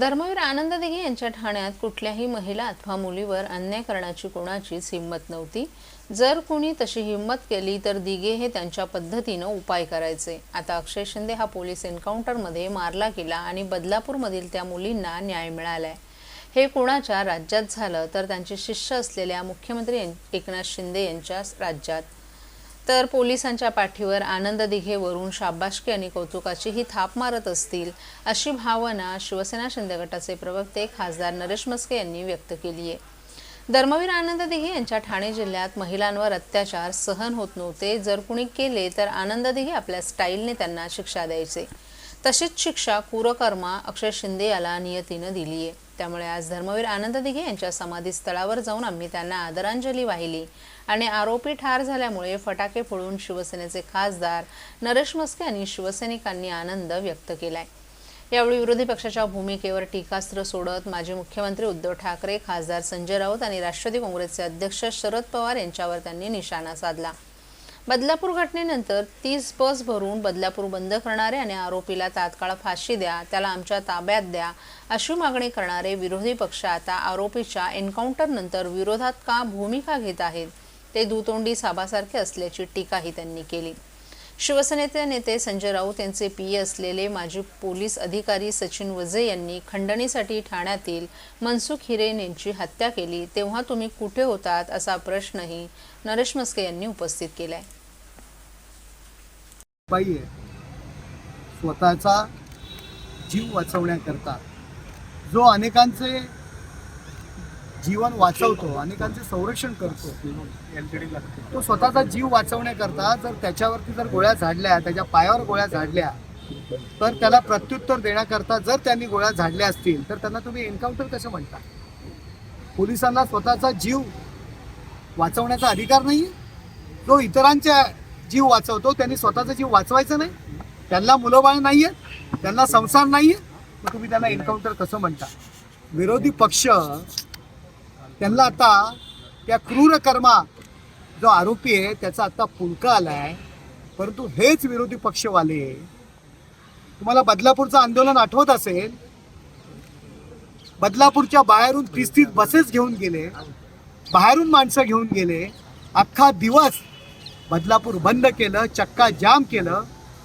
धर्मवीर आनंद दिघे यांच्या ठाण्यात कुठल्याही महिला अथवा मुलीवर अन्याय करण्याची कोणाचीच हिंमत नव्हती. जर कुणी तशी हिंमत केली तर दिघे हे त्यांच्या पद्धतीनं उपाय करायचे. आता अक्षय शिंदे हा पोलीस एन्काउंटरमध्ये मारला गेला आणि बदलापूरमधील त्या मुलींना न्याय मिळालाय. हे कोणाच्या राज्यात झालं तर त्यांचे शिष्य असलेल्या मुख्यमंत्री एकनाथ शिंदे यांच्या राज्यात. तर पोलिसांच्या पाठीवर आनंद दिघे वरून शाबाशकी आणि कौतुकाची ही थाप मारत असतील अशी भावना शिवसेना शिंदे गटाचे प्रवक्ते खासदार नरेश मस्के यांनी व्यक्त केली आहे धर्मवीर आनंद दिघे यांच्या ठाणे जिल्ह्यात महिलांवर अत्याचार सहन होत नव्हते. जर कुणी केले तर आनंद दिघे आपल्या स्टाईलने त्यांना शिक्षा द्यायचे. तशीच शिक्षा कुरकर्मा अक्षय शिंदे याला नियतीनं दिली आहे त्यामुळे आज धर्मवीर आनंद दिघे यांच्या समाधीस्थळावर जाऊन आम्ही त्यांना आदरांजली वाहिली. आणि आरोपी ठार झाल्यामुळे फटाके फोडून शिवसेनेचे खासदार नरेश मस्के यांनी शिवसैनिकांनी आनंद व्यक्त केलाय. यावेळी विरोधी पक्षाच्या भूमिकेवर टीकास्त्र सोडत माजी मुख्यमंत्री उद्धव ठाकरे खासदार संजय राऊत आणि राष्ट्रवादी काँग्रेसचे अध्यक्ष शरद पवार यांच्यावर त्यांनी निशाणा साधला. बदलापूर घटनेनंतर तीस बस भरून बदलापूर बंद करणारे आणि आरोपीला तात्काळ फाशी द्या त्याला आमच्या ताब्यात द्या अशी मागणी करणारे विरोधी पक्ष आता आरोपीच्या एन्काउंटरनंतर विरोधात का भूमिका घेत आहेत ते दुतोंडी साबासारखे असल्याची टीकाही त्यांनी केली. शिवसेनेचे नेते संजय राऊत यांचे पी असलेले माजी पोलीस अधिकारी सचिन वझे यांनी खंडणीसाठी ठाण्यातील मनसुख हिरेन यांची हत्या केली. तेव्हा तुम्ही कुठे होतात असा प्रश्नही नरेश मस्के यांनी उपस्थित केलाय. आहे. स्वतःचा जीव वाचवण्याकरता जो अनेकांचे जीवन वाचवतो अनेकांचे संरक्षण करतो. तो स्वतःचा जीव वाचवण्याकरता जर त्याच्यावरती जर गोळ्या झाडल्या त्याच्या पायावर गोळ्या झाडल्या तर त्याला प्रत्युत्तर देण्याकरता जर त्यांनी गोळ्या झाडल्या असतील तर त्यांना तुम्ही एन्काउंटर कसं म्हणता? पोलिसांना स्वतःचा जीव वाचवण्याचा अधिकार नाही जो इतरांच्या जीव वाचवतो त्यांनी स्वतःचा जीव वाचवायचा नाही? त्यांना मुलंबाळ नाही आहेत त्यांना संसार नाही आहे मग तुम्ही त्यांना एन्काउंटर कसं म्हणता? विरोधी पक्ष त्यांना आता त्या क्रूर कर्मा जो आरोपी आहे त्याचा आता पुलका आलाय. परंतु हेच विरोधी पक्षवाले तुम्हाला बदलापूरचं आंदोलन आठवत असेल? बदलापूरच्या बाहेरून तीस तीस बसेस घेऊन गेले बाहेरून माणसं घेऊन गेले अख्खा दिवस बदलापूर बंद केलं चक्का जाम केलं.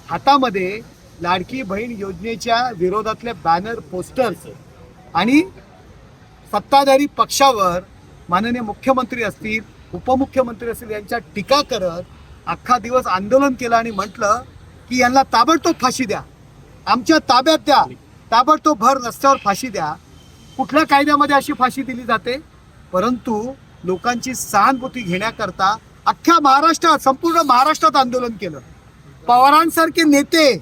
हातामध्ये लाडकी बहीण योजनेच्या विरोधातले बॅनर पोस्टर्स आणि सत्ताधारी पक्षावर माननीय मुख्यमंत्री असतील उपमुख्यमंत्री असतील यांच्या टीका करत अख्खा दिवस आंदोलन केलं आणि म्हटलं की यांना ताबडतोब फाशी द्या. आमच्या ताब्यात द्या. ताबडतोब भर रस्त्यावर फाशी द्या. कुठल्या कायद्यामध्ये अशी फाशी दिली जाते? परंतु लोकांची सहानुभूती घेण्याकरता अख्ख्या महाराष्ट्रात संपूर्ण महाराष्ट्रात आंदोलन केलं. पवारांसारखे नेते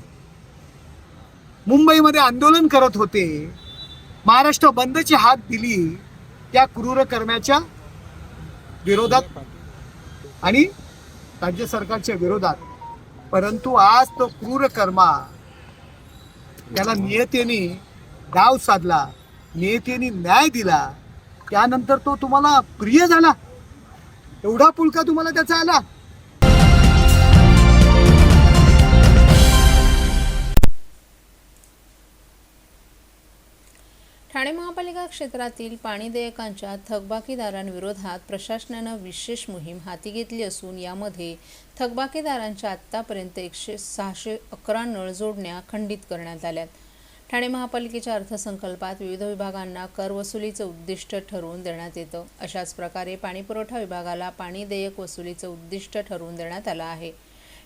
मुंबईमध्ये आंदोलन करत होते. महाराष्ट्र बंदची हात दिली त्या क्रूर कर्म्याच्या विरोधात आणि राज्य सरकारच्या विरोधात. परंतु आज तो क्रूर कर्मा त्याला नियतेने डाव साधला नियतेने न्याय दिला. त्यानंतर तो तुम्हाला प्रिय झाला. एवढा पुलका तुम्हाला त्याचा आला. ठाणे महापालिका क्षेत्रातील पाणी देयकांच्या थकबाकीदारांविरोधात प्रशासनानं विशेष मोहीम हाती घेतली असून यामध्ये थकबाकीदारांच्या आत्तापर्यंत एकशे सहाशे अकरा नळ जोडण्या खंडित करण्यात आल्यात. ठाणे महापालिकेच्या अर्थसंकल्पात विविध विभागांना कर वसुलीचं उद्दिष्ट ठरवून देण्यात येतं. अशाच प्रकारे पाणीपुरवठा विभागाला पाणी देयक वसुलीचं उद्दिष्ट ठरवून देण्यात आलं आहे.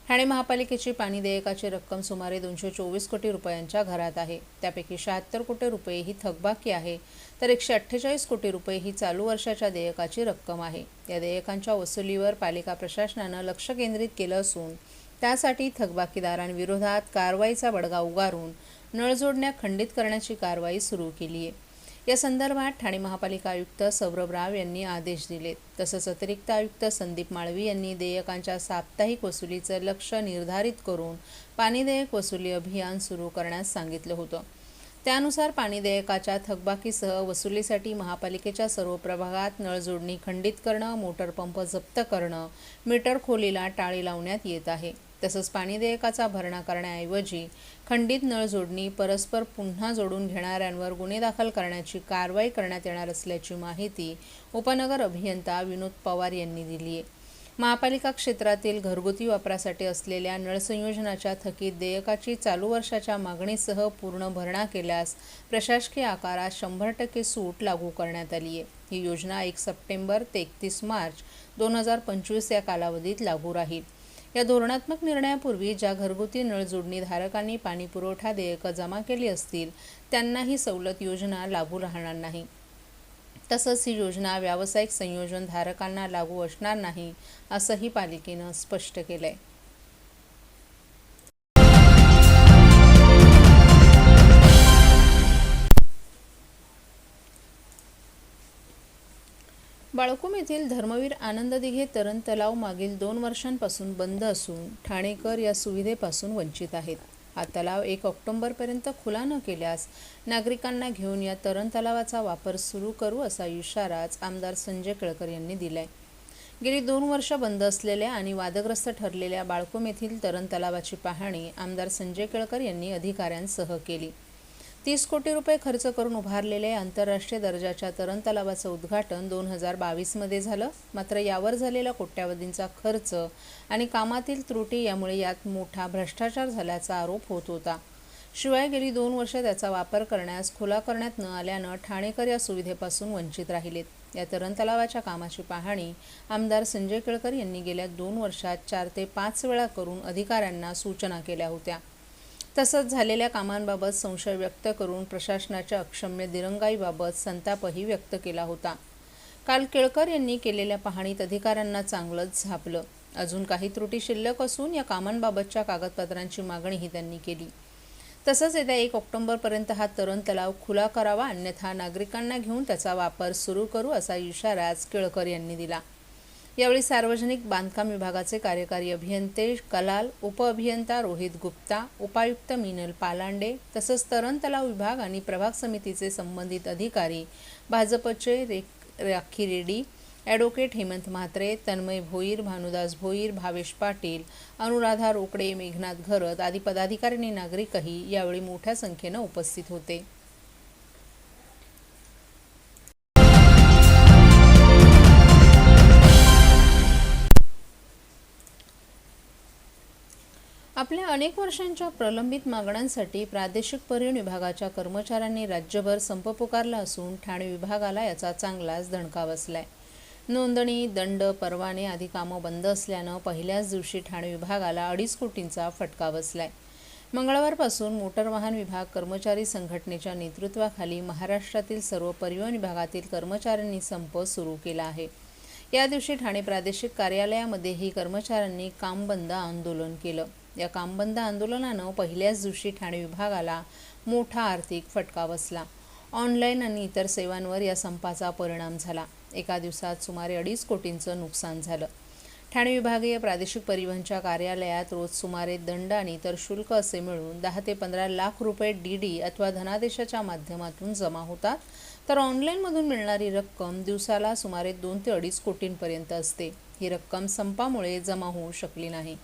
ठाणे महापालिकेची पाणी देयकाची रक्कम सुमारे दोनशे चोवीस कोटी रुपयांच्या घरात आहे. त्यापैकी शहात्तर कोटी रुपये ही थकबाकी आहे तर एकशे अठ्ठेचाळीस कोटी रुपये ही चालू वर्षाच्या देयकाची रक्कम आहे. या देयकांच्या वसुलीवर पालिका प्रशासनानं लक्ष केंद्रित केलं असून त्यासाठी थकबाकीदारांविरोधात कारवाईचा बडगा उगारून नळजोडण्या खंडित करण्याची कारवाई सुरू केली आहे या संदर्भात ठाणे महापालिका आयुक्त सौरभ राव यांनी आदेश दिलेत तसंच अतिरिक्त आयुक्त संदीप माळवी यांनी देयकांच्या साप्ताहिक वसुलीचं लक्ष निर्धारित करून पाणी देयक वसुली अभियान सुरू करण्यास सांगितलं होतं. त्यानुसार पाणी देयकाच्या थकबाकीसह वसुलीसाठी महापालिकेच्या सर्व प्रभागात नळजोडणी खंडित करणं मोटर पंप जप्त करणं मीटर खोलीला टाळी लावण्यात येत आहे. तसंच पाणी देयकाचा भरणा करण्याऐवजी खंडित नळ जोडणी परस्पर पुन्हा जोडून घेणाऱ्यांवर गुन्हे दाखल करण्याची कारवाई करण्यात येणार असल्याची माहिती उपनगर अभियंता विनोद पवार यांनी दिली आहे महापालिका क्षेत्रातील घरगुती वापरासाठी असलेल्या नळ संयोजनाच्या थकीत देयकाची चालू वर्षाच्या मागणीसह पूर्ण भरणा केल्यास प्रशासकीय आकारात शंभर टक्के सूट लागू करण्यात आली आहे ही योजना एक सप्टेंबर ते एकतीस मार्च दोन हजार पंचवीस या कालावधीत लागू राहील. या धोरणात्मक निर्णयापूर्वी ज्या घरगुती नळ जोडणी धारकांनी पाणीपुरवठा देयकं जमा केली असतील त्यांना ही सवलत योजना लागू राहणार नाही. तसंच ही योजना व्यावसायिक संयोजन धारकांना लागू असणार नाही असंही पालिकेनं स्पष्ट केलं आहे बाळकुम येथील धर्मवीर आनंद दिघे तरण तलाव मागील दोन वर्षांपासून बंद असून ठाणेकर या सुविधेपासून वंचित आहेत. हा तलाव एक ऑक्टोबरपर्यंत खुला न केल्यास नागरिकांना घेऊन या तरण तलावाचा वापर सुरू करू असा इशाराच आमदार संजय केळकर यांनी दिलाय. गेली दोन वर्ष बंद असलेल्या आणि वादग्रस्त ठरलेल्या बाळकुम येथील तरण तलावाची पाहणी आमदार संजय केळकर यांनी अधिकाऱ्यांसह केली. तीस कोटी रुपये खर्च करून उभारलेल्या आंतरराष्ट्रीय दर्जाच्या तरण तलावाचं उद्घाटन दोन हजार बावीसमध्ये झालं. मात्र यावर झालेला कोट्यावधींचा खर्च आणि कामातील त्रुटी यामुळे यात मोठा भ्रष्टाचार झाल्याचा आरोप होत होता. शिवाय गेली दोन वर्ष त्याचा वापर करण्यास खुला करण्यात न आल्यानं ठाणेकर या सुविधेपासून वंचित राहिलेत. या तरण तलावाच्या कामाची पाहणी आमदार संजय केळकर यांनी गेल्या दोन वर्षात चार ते पाच वेळा करून अधिकाऱ्यांना सूचना केल्या होत्या. तसंच झालेल्या कामांबाबत संशय व्यक्त करून प्रशासनाच्या अक्षम्य दिरंगाईबाबत संतापही व्यक्त केला होता. काल केळकर यांनी केलेल्या पाहणीत अधिकाऱ्यांना चांगलंच झापलं. अजून काही त्रुटी शिल्लक असून या कामांबाबतच्या कागदपत्रांची मागणीही त्यांनी केली. तसंच येत्या एक ऑक्टोबरपर्यंत हा तरण तलाव खुला करावा अन्यथा नागरिकांना घेऊन त्याचा वापर सुरू करू असा इशारा आज केळकर यांनी दिला. यावेळी सार्वजनिक बांधकाम विभागाचे कार्यकारी अभियंते कलाल उपअभियंता रोहित गुप्ता उपायुक्त मिनल पालांडे तसंच तरण तलाव विभाग आणि प्रभाग समितीचे संबंधित अधिकारी भाजपचे रे राखी रेड्डी ॲडव्होकेट हेमंत म्हात्रे तन्मय भोईर भानुदास भोईर भावेश पाटील अनुराधा रोकडे मेघनाथ घरत आदी पदाधिकारी आणि नागरिकही यावेळी मोठ्या संख्येनं उपस्थित होते. आपल्या अनेक वर्षांच्या प्रलंबित मागण्यांसाठी प्रादेशिक परिवहन विभागाच्या कर्मचाऱ्यांनी राज्यभर संप पुकारला असून ठाणे विभागाला याचा चांगलाच धणका बसलाय. नोंदणी दंड परवाने आदी कामं बंद असल्यानं पहिल्याच दिवशी ठाणे विभागाला अडीच कोटींचा फटका बसलाय. मंगळवारपासून मोटर वाहन विभाग कर्मचारी संघटनेच्या नेतृत्वाखाली महाराष्ट्रातील सर्व परिवहन विभागातील कर्मचाऱ्यांनी संप सुरू केला आहे. या दिवशी ठाणे प्रादेशिक कार्यालयामध्येही कर्मचाऱ्यांनी कामबंद आंदोलन केलं. या कामबंद आंदोलनानं पहिल्याच दिवशी ठाणे विभागाला मोठा आर्थिक फटका बसला. ऑनलाईन आणि इतर सेवांवर या संपाचा परिणाम झाला. एका दिवसात सुमारे अडीच कोटींचं नुकसान झालं. ठाणे विभागीय प्रादेशिक परिवहनच्या कार्यालयात रोज सुमारे दंड आणि इतर शुल्क असे मिळून दहा ते पंधरा लाख रुपये डी डी अथवा धनादेशाच्या माध्यमातून जमा होतात. तर ऑनलाईनमधून मिळणारी रक्कम दिवसाला सुमारे दोन ते अडीच कोटींपर्यंत असते. ही रक्कम संपामुळे जमा होऊ शकली नाही.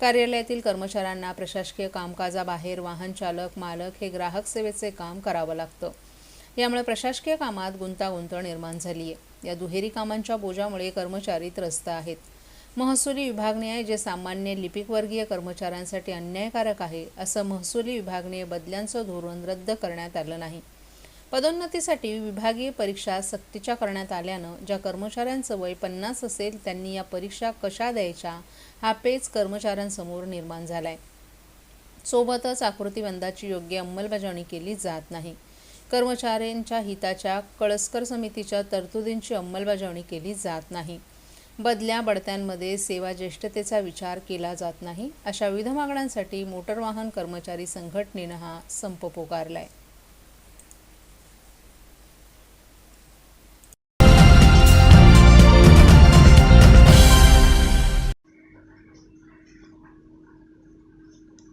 कार्यालयातील कर्मचाऱ्यांना प्रशासकीय कामकाजाबाहेर वाहन चालक मालक हे ग्राहक सेवेचे काम करावं लागतं. यामुळे प्रशासकीय कामात गुंतागुंत निर्माण झाली आहे या दुहेरी कामांच्या बोजामुळे कर्मचारी त्रस्त आहेत. महसुली विभागणे जे सामान्य लिपिकवर्गीय कर्मचाऱ्यांसाठी अन्यायकारक आहे असं महसुली विभागणे बदल्यांचं धोरण रद्द करण्यात आलं नाही. पदोन्नतीसाठी विभागीय परीक्षा सक्तीच्या करण्यात आल्यानं ज्या कर्मचाऱ्यांचं वय पन्नास असेल त्यांनी या परीक्षा कशा द्यायच्या हा पेच कर्मचाऱ्यांसमोर निर्माण झालाय. सोबतच आकृतीबंधाची योग्य अंमलबजावणी केली जात नाही. कर्मचाऱ्यांच्या हिताच्या कळसकर समितीच्या तरतुदींची अंमलबजावणी केली जात नाही. बदल्या बढत्यांमध्ये सेवा ज्येष्ठतेचा विचार केला जात नाही अशा विविध मागण्यांसाठी मोटर वाहन कर्मचारी संघटनेनं हा संप पुकारलाय.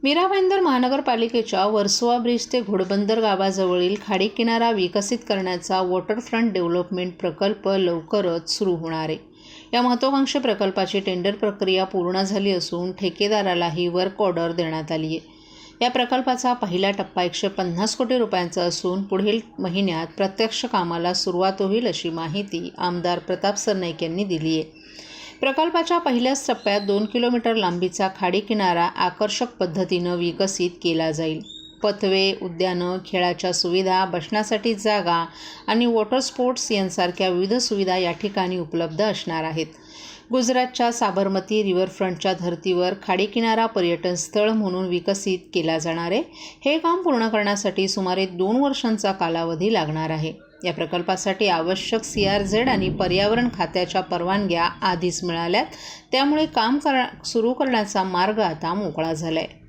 मीरा भाईंदर महानगरपालिकेच्या वर्सोवा ब्रिज ते घोडबंदर गावाजवळील खाडी किनारा विकसित करण्याचा वॉटरफ्रंट डेव्हलपमेंट प्रकल्प लवकरच सुरू होणार आहे. या महत्त्वाकांक्षी प्रकल्पाची टेंडर प्रक्रिया पूर्ण झाली असून ठेकेदारालाही वर्क ऑर्डर देण्यात आली आहे. या प्रकल्पाचा पहिला टप्पा एकशे पन्नास कोटी रुपयांचा असून पुढील महिन्यात प्रत्यक्ष कामाला सुरुवात होईल अशी माहिती आमदार प्रताप सरनाईक यांनी दिली आहे. प्रकल्पाच्या पहिल्याच टप्प्यात दोन किलोमीटर लांबीचा खाडी किनारा आकर्षक पद्धतीनं विकसित केला जाईल. पथवे उद्यानं खेळाच्या सुविधा बसण्यासाठी जागा आणि वॉटर स्पोर्ट्स यांसारख्या विविध सुविधा या ठिकाणी उपलब्ध असणार आहेत. गुजरातच्या साबरमती रिव्हरफ्रंटच्या धर्तीवर खाडीकिनारा पर्यटन स्थळ म्हणून विकसित केला जाणार आहे. हे काम पूर्ण करण्यासाठी सुमारे दोन वर्षांचा कालावधी लागणार आहे. या प्रकल्पासाठी आवश्यक सी आर झेड आणि पर्यावरण खात्याच्या परवानग्या आधीच मिळाल्यात. त्यामुळे काम कर सुरू करण्याचा मार्ग आता मोकळा झाला आहे